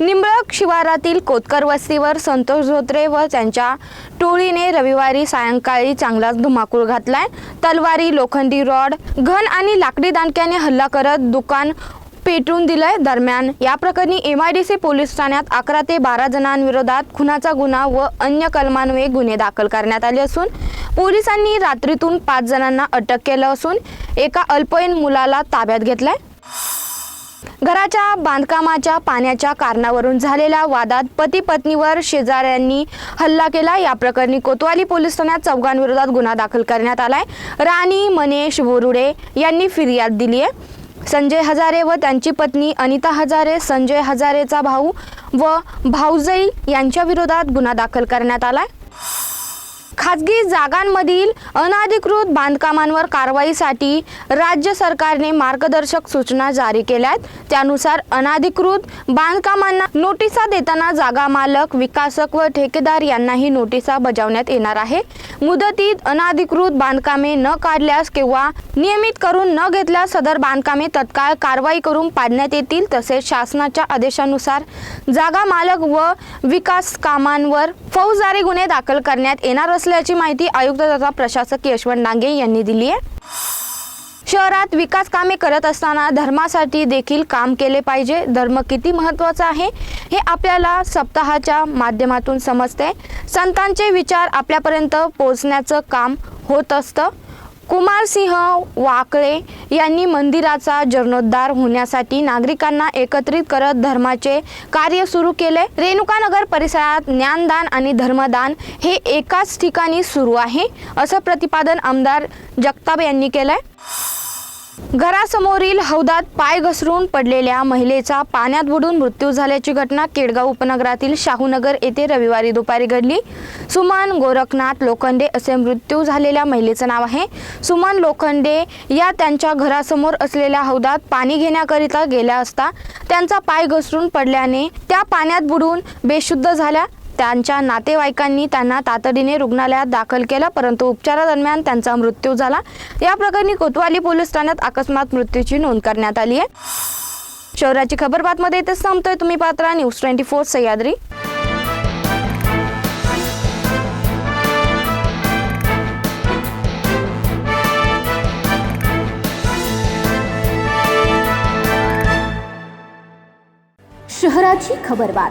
निंबळक शिवारातील कोतकर वस्तीवर संतोष धोत्रे व त्यांच्या टोळीने रविवारी सायंकाळी चांगलाच धुमाकूळ घातलाय. तलवारी लोखंडी रॉड घन आणि लाकडी दांडक्याने हल्ला करत दुकान पेटवून दिलंय. दरम्यान या प्रकरणी M I D C police ठाण्यात अकरा ते बारा जणांविरोधात खुनाचा गुन्हा व अन्य कलमान्वये गुन्हे दाखल करण्यात आले असून पोलिसांनी रात्रीतून पाच जणांना अटक केलं असून एका अल्पवयीन मुलाला ताब्यात घेतलाय. घराच्या बांधकामाच्या पाण्याच्या कारणावरून झालेल्या वादात पती पत्नीवर शेजाऱ्यांनी हल्ला केला. या प्रकरणी कोतवाली पोलीस ठाण्यात चौघांविरोधात गुन्हा दाखल करण्यात आलाय. राणी मनेश बोरुडे यांनी फिर्याद दिली आहे. संजय हजारे व त्यांची पत्नी अनिता हजारे संजय हजारेचा भाऊ व भाऊजई यांच्या विरोधात गुन्हा दाखल करण्यात आलाय. खाजगी जागांमधील अनाधिकृत बांधकामांवर कारवाईसाठी राज्य सरकारने मार्गदर्शक सूचना जारी केल्या आहेत त्यानुसार अनाधिकृत बांधकामांना नोटिसा देताना जागा मालक विकासक व ठेकेदार यांनाही नोटिसा बजावण्यात येणार आहे. मुदतीत अनाधिकृत बांधकामे न काढल्यास किंवा नियमित करून न घेतल्यास सदर बांधकामे तत्काळ कारवाई करून पाडण्यात येतील तसेच शासनाच्या आदेशानुसार जागा मालक व विकास कामांवर फौजदारी गुन्हे दाखल करण्यात येणार असल्याची माहिती आयुक्त तथा प्रशासक यशवंत डांगे यांनी दिली आहे. शहरात विकास कामे करत असताना धर्मासाठी देखील काम केले पाहिजे. धर्म किती महत्त्वाचा आहे हे आपल्याला सप्ताहाच्या माध्यमातून समजते. संतांचे विचार आपल्यापर्यंत पोचण्याचं काम होत असतं. कुमारसिंह वाकळे यांनी मंदिराचा जीर्णोद्धार होण्यासाठी नागरिकांना एकत्रित करत धर्माचे कार्य सुरू केले. रेणुकानगर परिसरात ज्ञानदान आणि धर्मदान हे एकाच ठिकाणी सुरू आहे असं प्रतिपादन आमदार जगताप यांनी केलंय. घरासमोरील हौदात पाय घसरून पडलेल्या महिलेचा पाण्यात बुडून मृत्यू झाल्याची घटना केडगाव उपनगरातील शाहूनगर येथे रविवारी दुपारी घडली. सुमन गोरखनाथ लोखंडे असे मृत्यू झालेल्या महिलेचं नाव आहे. सुमन लोखंडे या त्यांच्या घरासमोर असलेल्या हौदात पाणी घेण्याकरिता गेल्या असता त्यांचा पाय घसरून पडल्याने त्या पाण्यात बुडून बेशुद्ध झाल्या. त्यांच्या नातेवाईकांनी त्यांना तातडीने रुग्णालयात दाखल केलं परंतु उपचारादरम्यान त्यांचा मृत्यू झाला. या प्रकरणी कोतवाली पोलीस ठाण्यात अकस्मात मृत्यूची नोंद करण्यात आली आहे. शहराची खबर बातमध्ये इथेच संपतोय तुम्ही पात्रा न्यूज ट्वेंटी फोर सह्याद्री. शहराची खबरबात